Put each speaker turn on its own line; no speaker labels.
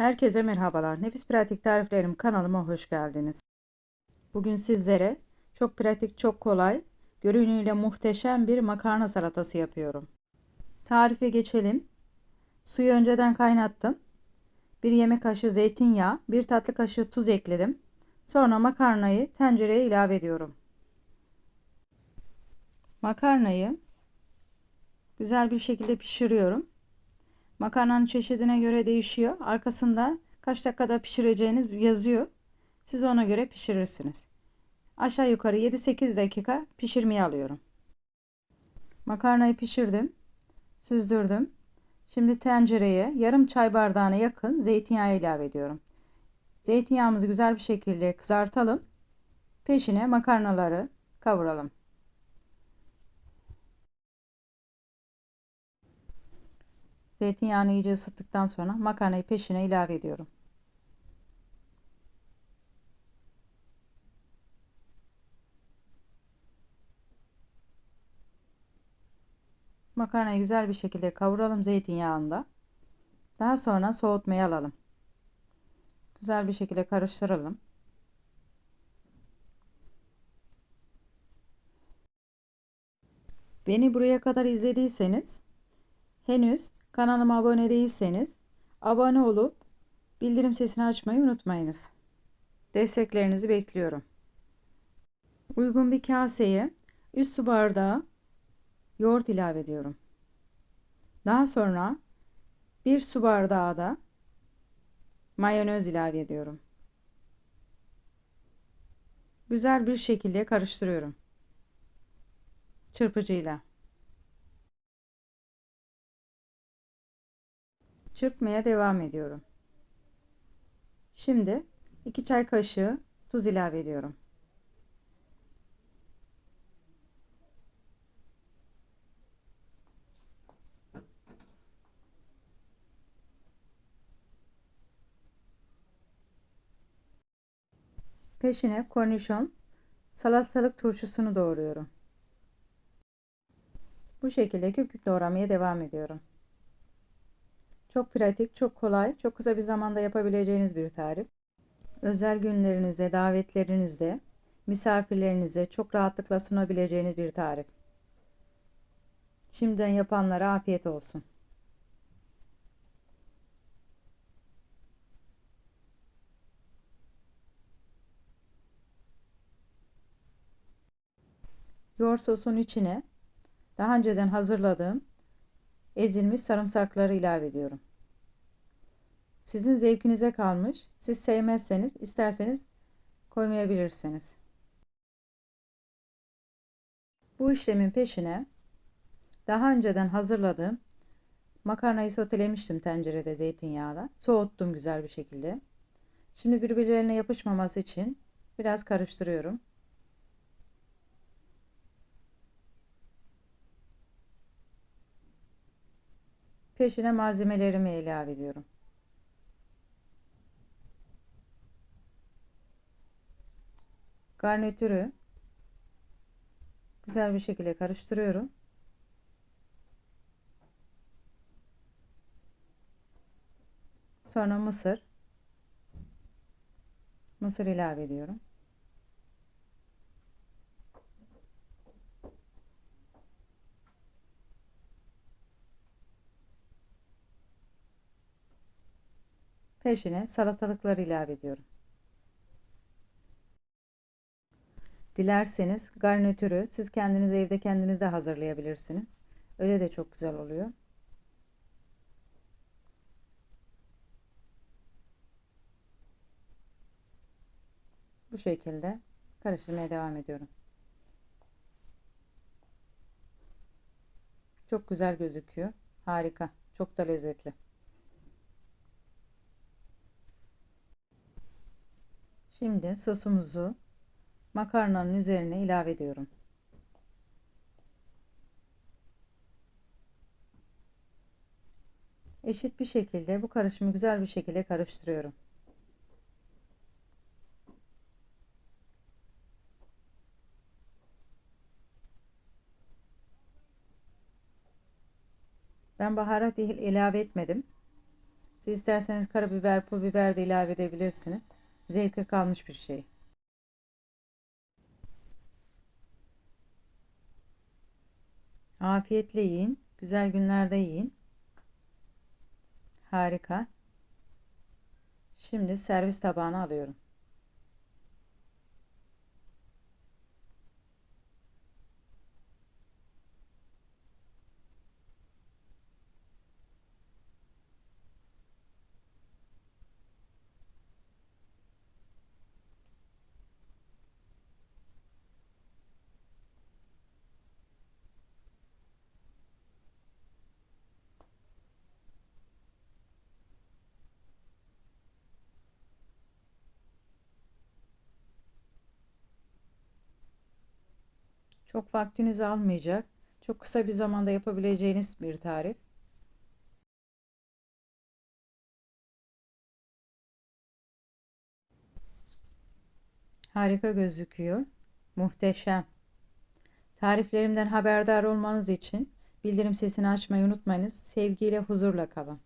Herkese merhabalar. Nefis Pratik Tariflerim kanalıma hoş geldiniz. Bugün sizlere çok pratik, çok kolay, görünüyle muhteşem bir makarna salatası yapıyorum. Tarife geçelim. Suyu önceden kaynattım. Bir yemek kaşığı zeytinyağı, bir tatlı kaşığı tuz ekledim. Sonra makarnayı tencereye ilave ediyorum. Makarnayı güzel bir şekilde pişiriyorum. Makarnanın çeşidine göre değişiyor. Arkasında kaç dakikada pişireceğiniz yazıyor. Siz ona göre pişirirsiniz. Aşağı yukarı 7-8 dakika pişirmeye alıyorum. Makarnayı pişirdim. Süzdürdüm. Şimdi tencereye yarım çay bardağına yakın zeytinyağı ilave ediyorum. Zeytinyağımızı güzel bir şekilde kızartalım. Peşine makarnaları kavuralım. Zeytinyağını iyice ısıttıktan sonra makarnayı peşine ilave ediyorum. Makarnayı güzel bir şekilde kavuralım zeytinyağında. Daha sonra soğutmaya alalım. Güzel bir şekilde karıştıralım. Beni buraya kadar izlediyseniz henüz Kanalıma abone değilseniz abone olup bildirim sesini açmayı unutmayınız. Desteklerinizi bekliyorum. Uygun bir kaseye 3 su bardağı yoğurt ilave ediyorum. Daha sonra 1 su bardağı da mayonez ilave ediyorum. Güzel bir şekilde karıştırıyorum. Çırpıcıyla. Çırpmaya devam ediyorum. Şimdi 2 çay kaşığı tuz ilave ediyorum. Peşine kornişon, salatalık turşusunu doğruyorum. Bu şekilde küp küp doğramaya devam ediyorum. Çok pratik, çok kolay, çok kısa bir zamanda yapabileceğiniz bir tarif. Özel günlerinizde, davetlerinizde, misafirlerinize çok rahatlıkla sunabileceğiniz bir tarif. Şimdiden yapanlara afiyet olsun. Yoğurt sosun içine daha önceden hazırladığım ezilmiş sarımsakları ilave ediyorum. Sizin zevkinize kalmış. Siz sevmezseniz isterseniz koymayabilirsiniz. Bu işlemin peşine daha önceden hazırladığım makarnayı sotelemiştim tencerede zeytinyağla. Soğuttum güzel bir şekilde. Şimdi birbirlerine yapışmaması için biraz karıştırıyorum. Peşine malzemelerimi ilave ediyorum. Garnitürü güzel bir şekilde karıştırıyorum. Sonra mısır mısır ilave ediyorum. Peşine salatalıkları ilave ediyorum. Dilerseniz garnitürü siz kendiniz evde kendiniz de hazırlayabilirsiniz. Öyle de çok güzel oluyor. Bu şekilde karıştırmaya devam ediyorum. Çok güzel gözüküyor. Harika. Çok da lezzetli. Şimdi sosumuzu makarnanın üzerine ilave ediyorum. Eşit bir şekilde bu karışımı güzel bir şekilde karıştırıyorum. Ben baharat ilave etmedim. Siz isterseniz karabiber, pul biber de ilave edebilirsiniz. Zevke kalmış bir şey. Afiyetle yiyin. Güzel günlerde yiyin. Harika. Şimdi servis tabağına alıyorum. Çok vaktinizi almayacak. Çok kısa bir zamanda yapabileceğiniz bir tarif. Harika gözüküyor. Muhteşem. Tariflerimden haberdar olmanız için bildirim sesini açmayı unutmayınız. Sevgiyle, huzurla kalın.